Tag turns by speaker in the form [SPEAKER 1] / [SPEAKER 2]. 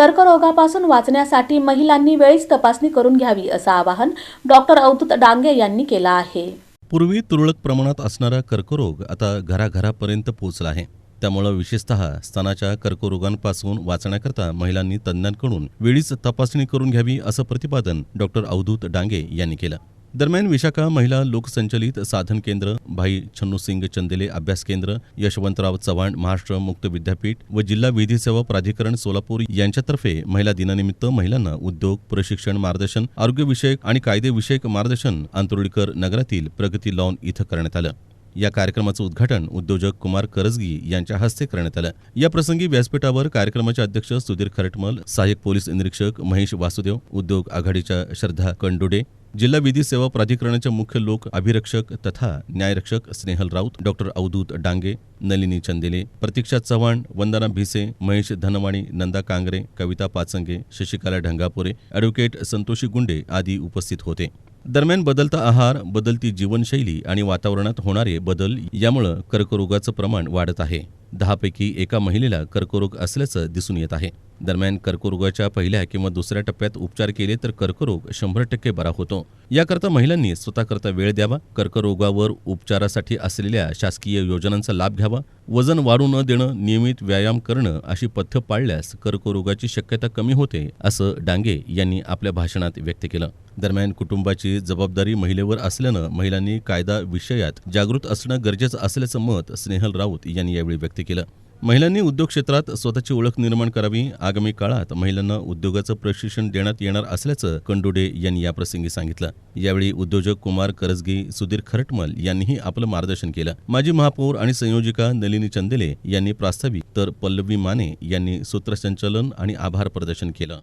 [SPEAKER 1] कर्करोगापासून वाचण्यासाठी महिलांनी वेळीच तपासणी करून घ्यावी असं आवाहन डॉक्टर अवधूत डांगे यांनी केलं आहे.
[SPEAKER 2] पूर्वी तुरळक प्रमाणात असणारा कर्करोग आता घराघरापर्यंत पोहोचला आहे. त्यामुळं विशेषतः स्तनाच्या कर्करोगांपासून वाचण्याकरता महिलांनी तज्ज्ञांकडून वेळीच तपासणी करून घ्यावी असं प्रतिपादन डॉक्टर अवधूत डांगे यांनी केलं. दरम्यान विशाखा महिला लोकसंचलित साधन केंद्र भाई छन्नूसिंग चंदेले अभ्यास केंद्र यशवंतराव चव्हाण महाराष्ट्र मुक्त विद्यापीठ व जिल्हा विधी सेवा प्राधिकरण सोलापूर यांच्यातर्फे महिला दिनानिमित्त महिलांना उद्योग प्रशिक्षण मार्गदर्शन आरोग्यविषयक आणि कायदेविषयक मार्गदर्शन आंतरोळीकर नगरातील प्रगती लॉन इथं करण्यात आलं. या कार्यक्रमाचं उद्घाटन उद्योजक कुमार करजगी यांच्या हस्ते करण्यात आलं. या प्रसंगी व्यासपीठावर कार्यक्रमाचे अध्यक्ष सुधीर खरटमल सहाय्यक पोलीस निरीक्षक महेश वासुदेव उद्योग आघाडीच्या श्रद्धा कंडोडे जिल्हा विधी सेवा प्राधिकरणाच्या मुख्य लोक अभिरक्षक तथा न्यायरक्षक स्नेहल राऊत डॉक्टर अवधूत डांगे नलिनी चंदेले प्रतीक्षा चव्हाण वंदना भिसे महेश धनवाणी नंदा कांगरे कविता पाचंगे शशिकला ढंगापुरे ॲडव्होकेट संतोषी गुंडे आदी उपस्थित होते. दरम्यान बदलता आहार बदलती जीवनशैली आणि वातावरणात होणारे बदल यामुळं कर्करोगाचं प्रमाण वाढत आहे. दहापैकी एका महिलेला कर्करोग असल्याचं दिसून येत आहे. दरम्यान कर्करोगाच्या पहिल्या किंवा दुसऱ्या टप्प्यात उपचार केले तर कर्करोग शंभर टक्के बरा होतो. याकरता महिलांनी स्वतःकरता वेळ द्यावा कर्करोगावर उपचारासाठी असलेल्या शासकीय योजनांचा लाभ घ्यावा वजन वाढू न देणं नियमित व्यायाम करणं अशी पथ्य पाळल्यास कर्करोगाची शक्यता कमी होते असं डांगे यांनी आपल्या भाषणात व्यक्त केलं. दरम्यान कुटुंबाची जबाबदारी महिलेवर असल्यानं महिलांनी कायदा विषयात जागृत असणं गरजेचं असल्याचं मत स्नेहल राऊत यांनी यावेळी व्यक्त केलं. महिलांनी उद्योग क्षेत्रात स्वतःची ओळख निर्माण करावी. आगामी काळात महिलांना उद्योगाचं प्रशिक्षण देण्यात येणार असल्याचं कंडोडे यांनी याप्रसंगी सांगितलं. यावेळी उद्योजक कुमार करजगी सुधीर खरटमल यांनीही आपलं मार्गदर्शन केलं. माजी महापौर आणि संयोजिका नलिनी चंदेले यांनी प्रास्ताविक तर पल्लवी माने यांनी सूत्रसंचालन आणि आभार प्रदर्शन केलं.